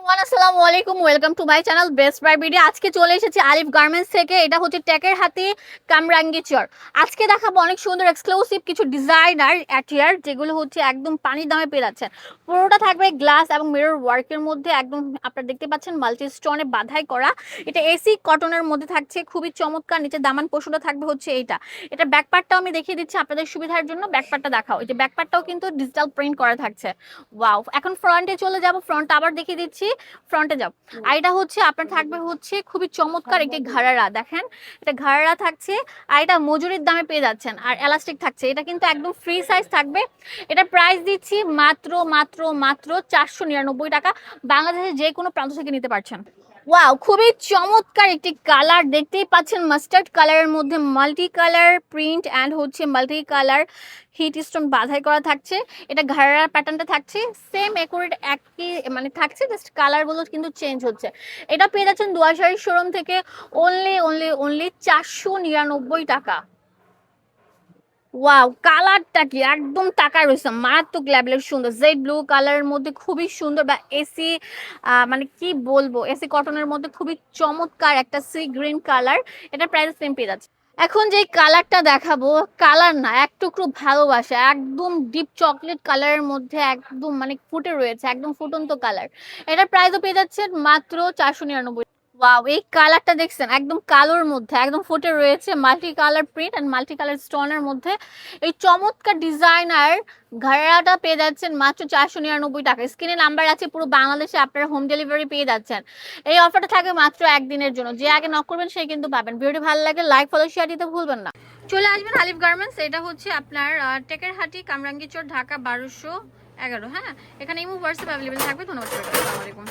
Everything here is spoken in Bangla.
এভরিওয়ান আলাইকুম। ওয়েলকাম টু চ্যানেল বেস্ট আজকে চলে এসেছি আলিফ গার্মেন্টস থেকে। এটা হচ্ছে টেকের হাতি কামরাঙ্গি চর আজকে দেখাবো অনেক সুন্দর এক্সক্লুসিভ কিছু ডিজাইনার অ্যাটিয়ার যেগুলো হচ্ছে একদম পানির দামে পুরোটা থাকবে গ্লাস এবং মিরর ওয়ার্কের মধ্যে। একদম আপনারা দেখতে পাচ্ছেন মাল্টি স্টোনে বাধাই করা। এটা এসি কটনের মধ্যে থাকছে। খুবই চমৎকার। নিচে দামান পশুটা থাকবে হচ্ছে এইটা। এটা ব্যাকপার্টটাও আমি দেখিয়ে দিচ্ছি আপনাদের সুবিধার জন্য। ব্যাকপার্টটা দেখাও। এই যে কিন্তু ডিজিটাল প্রিন্ট করা থাকছে। ওয়াও এখন ফ্রন্টে চলে যাব। ফ্রন্ট আবার দেখিয়ে দিচ্ছি। ফ্রন্টে যাব আর এটা হচ্ছে আপনার থাকবে হচ্ছে খুবই চমৎকার একটি ঘাড়ারা। দেখেন এটা ঘাড়ারা থাকছে আর এটা মজুরির দামে পেয়ে যাচ্ছেন আর এলাস্টিক থাকছে। এটা কিন্তু একদম ফ্রি সাইজ থাকবে। এটা প্রাইস দিচ্ছি মাত্র মাত্র মাত্র চারশো নিরানব্বই টাকা। বাংলাদেশের যে কোনো প্রান্ত থেকে নিতে পারছেন। ওয়াও খুবই চমৎকার একটি কালার দেখতেই পাচ্ছেন মাস্টার্ড কালারের মধ্যে মাল্টি কালার প্রিন্ট অ্যান্ড হচ্ছে মাল্টি কালার হিট স্টোন বাধাই করা থাকছে। এটা ঘাড়ার প্যাটার্নটা থাকছে। সেম একুরেট একই মানে থাকছে জাস্ট কালারগুলো কিন্তু চেঞ্জ হচ্ছে। এটা পেয়ে যাচ্ছেন দুয়াশারি শোরুম থেকে অনলি অনলি অনলি চারশো নিরানব্বই টাকা। ওয়াও কালারটা কি? একদম টাকা রয়েছে। মারাত্মক লেভেলের সুন্দর। জেড ব্লু কালারের মধ্যে খুবই সুন্দর বা এসি মানে কি বলব? এসি কটনের মধ্যে খুবই চমৎকার একটা সি গ্রিন কালার এটা প্রাইস সেম পেয়ে যাচ্ছে। এখন যে কালারটা দেখাবো, কালার না, এক টুকরো ভালোবাসা, একদম ডিপ চকলেট কালারের মধ্যে একদম মানে ফুটে রয়েছে, একদম ফুটন্ত কালার এটার প্রাইসও পেয়ে যাচ্ছে মাত্র চারশো নিরানব্বই। ওয়াও এই কালারটা দেখছেন? একদম কালোর মধ্যে, একদম ফুটে রয়েছে multi colour print and multi colour স্টোনের মধ্যে। এই চমৎকার ডিজাইনার ঘাড়াটা পেয়ে যাচ্ছেন মাত্র চারশো নিরানব্বই টাকা। স্ক্রিনে নাম্বার আছে, পুরো বাংলাদেশে আপনারা হোম ডেলিভারি পেয়ে যাচ্ছেন। এই অফারটা থাকবে মাত্র একদিনের জন্য। যে আগে নক করবেন সেই কিন্তু পাবেন। ভিডিওটি ভালো লাগে লাইক ফলো শেয়ার দিতে ভুলবেন না। চলে আসবেন আলিফ গার্মেন্টস এটা হচ্ছে আপনার টেকের হাটি কামরাঙ্গিচর ঢাকা বারোশো এগারো হ্যাঁ? এখানে ইমো হোয়াটসঅ্যাপ অ্যাভেলেবেল থাকবে। ধন্যবাদ সবাইকে।